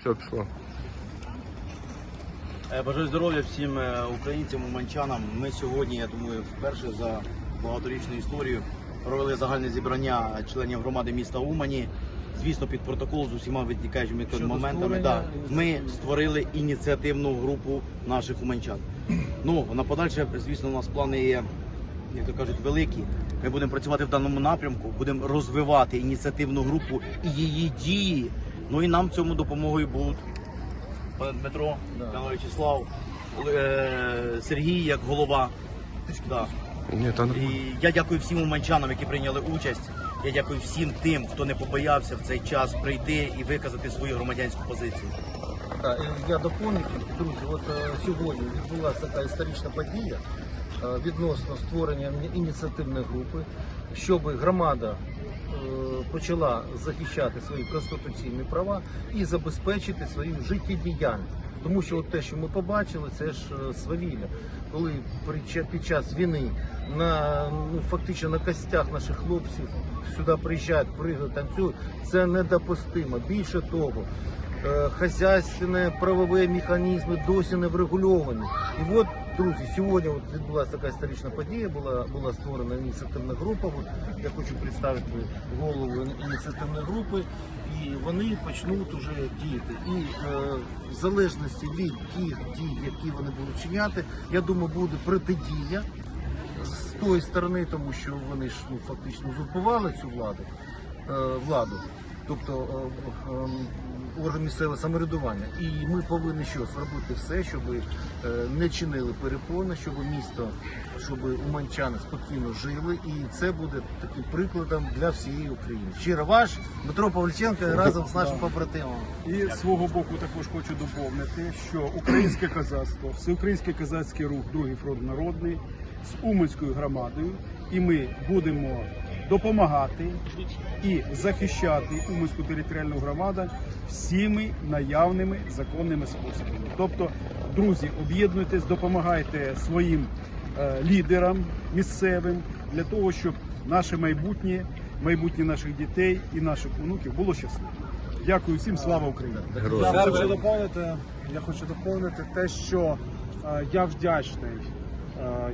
Все пішло. Е, Бажаю здоров'я всім е, українцям, уманчанам. Ми сьогодні, я думаю, вперше за багаторічну історію провели загальне зібрання членів громади міста Умані. Звісно, під протокол з усіма відтікаючими моментами. Да, ми створили ініціативну групу наших уманчан. Ну на подальше, звісно, у нас плани є, як то кажуть, великі. Ми будемо працювати в даному напрямку, будемо розвивати ініціативну групу і її дії. Ну і нам цьому допомогою будуть пане Дмитро, пане Вячеслав, е, Сергій як голова. Да. Ні, та. І я дякую всім уманчанам, які прийняли участь. Я дякую всім тим, хто не побоявся в цей час прийти і виказати свою громадянську позицію. Так, і я доповню, друзі, от е, сьогодні відбулася така історична подія е, відносно створення ініціативної групи, щоб громада почала захищати свої конституційні права і забезпечити свою життєдіяльність. Тому що от те, що ми побачили, це ж е, свавілля, коли під час війни на ну фактично на костях наших хлопців сюди приїжджають, пригають, танцюють, це недопустимо. Більше того, е, хазяйственні правові механізми досі не врегульовані. І от, друзі, сьогодні от відбулася така історична подія, була, була створена ініціативна група. От я хочу представити голову ініціативної групи, і вони почнуть уже діяти. І е, в залежності від тих дій, які вони будуть чиняти, я думаю, буде протидія з тої сторони, тому що вони ж ну, фактично узурпували цю владу, е, владу, тобто е, е, орган місцевого самоврядування. І ми повинні що зробити все, щоб е, не чинили перепони, щоб місто, щоб уманчани спокійно жили. І це буде таким прикладом для всієї України. Щиро ваш Дмитро Павліченко разом з нашим побратимом. І з свого боку також хочу доповнити, що українське козацтво, всеукраїнський козацький рух, другий фронт народний з Уманською громадою, і ми будемо допомагати і захищати Уманську територіальну громаду всіми наявними законними способами. Тобто, друзі, об'єднуйтесь, допомагайте своїм е, лідерам місцевим для того, щоб наше майбутнє, майбутнє наших дітей і наших онуків було щасливим. Дякую всім, слава Україні! Я хочу доповнити, я хочу доповнити те, що е, я вдячний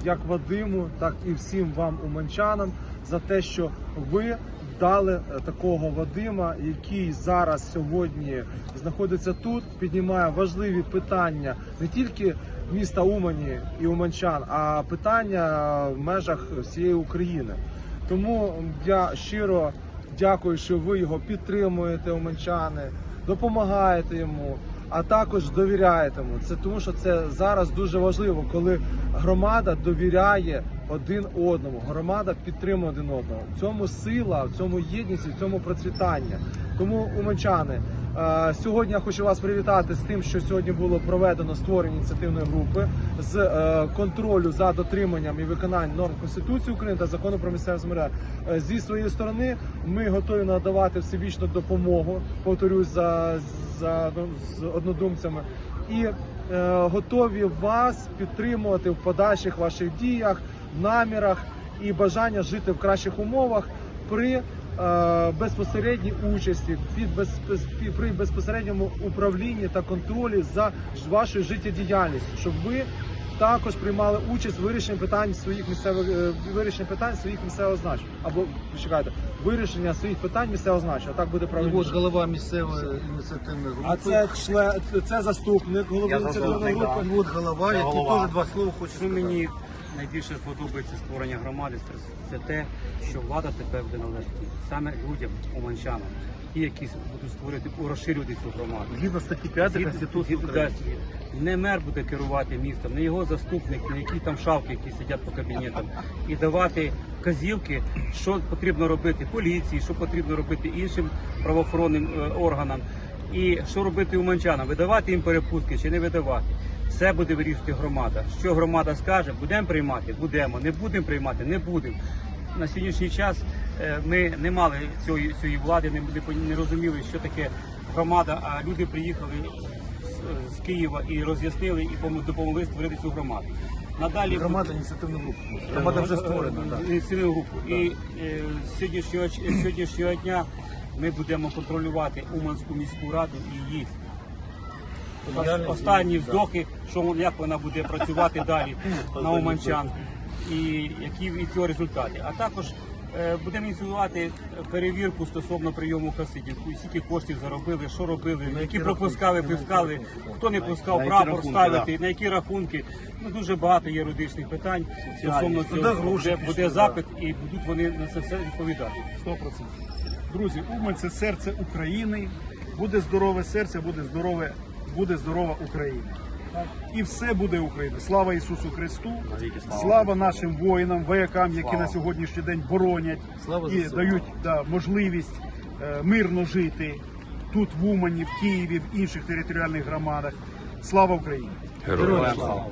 як Вадиму, так і всім вам, уманчанам, за те, що ви дали е, такого Вадима, який зараз сьогодні знаходиться тут, піднімає важливі питання не тільки міста Умані і Уманчан, а питання в межах всієї України. Тому я щиро дякую, що ви його підтримуєте, уманчани, допомагаєте йому, а також довіряє тому. Це тому, що це зараз дуже важливо, коли громада довіряє один одному. Громада підтримує один одного. В цьому сила, в цьому єдність, в цьому процвітання. Тому уманчани. е, Сьогодні я хочу вас привітати з тим, що сьогодні було проведено створення ініціативної групи з е, контролю за дотриманням і виконанням норм Конституції України та закону про місцеве самоврядування. Е, Зі своєї сторони ми готові надавати всебічну допомогу. Повторюсь за, за з однодумцями і е, готові вас підтримувати в подальших ваших діях, намірах і бажання жити в кращих умовах при е, безпосередній участі під без, при безпосередньому управлінні та контролі за ж- вашою життєдіяльністю, щоб ви також приймали участь в вирішенні питань своїх місцевих е, вирішенні питань своїх місцевого значення або чекайте вирішення своїх питань місцевого значення. Так буде І от правильніше. голова місцевої ініціативної групи. А це член, це заступник голови ініціативної групи. От голова, Я який голова. теж два слова хоче Що сказати. мені найбільше подобається створення громади, це те, що влада тепер буде належати саме людям, уманчанам, ті, які будуть створювати, розширювати цю громаду. Згідно статті 5 Згідно- Конституції України. Не мер буде керувати містом, не його заступник, не які там шавки, які сидять по кабінетам, і давати вказівки, що потрібно робити поліції, що потрібно робити іншим правоохоронним е, органам, і що робити уманчанам, видавати їм перепустки чи не видавати. Все буде вирішувати громада. Що громада скаже, будемо приймати, будемо, не будемо приймати, не будемо. На сьогоднішній час е, ми не мали цієї, цієї влади, не, не, розуміли, що таке громада, а люди приїхали з, з Києва і роз'яснили і допомогли створити цю громаду. Надалі Громада ініціативну групу. Громада вже створена. так. ініціативну групу. І е, з сьогоднішнього, сьогоднішнього дня ми будемо контролювати Уманську міську раду і Діяльність, останні вздохи, що як вона буде працювати далі на Уманчан і які від цього результати. А також е, будемо ініціювати перевірку стосовно прийому хасидів, скільки коштів заробили, що робили, на які пропускали, пускали, хто не пускав прапор ставити, на які рахунки. Ну дуже багато є юридичних питань. Стосовно цього буде, запит і будуть вони на це все відповідати. 100%. Друзі, Умань це серце України. Буде здорове серце, буде здорове, буде здорова Україна. І все буде Україна. Слава Ісусу Христу! Слава. Нашим воїнам, воякам, які на сьогоднішній день боронять і дають да, можливість е, мирно жити тут, в Умані, в Києві, в інших територіальних громадах. Слава Україні! Героям слава.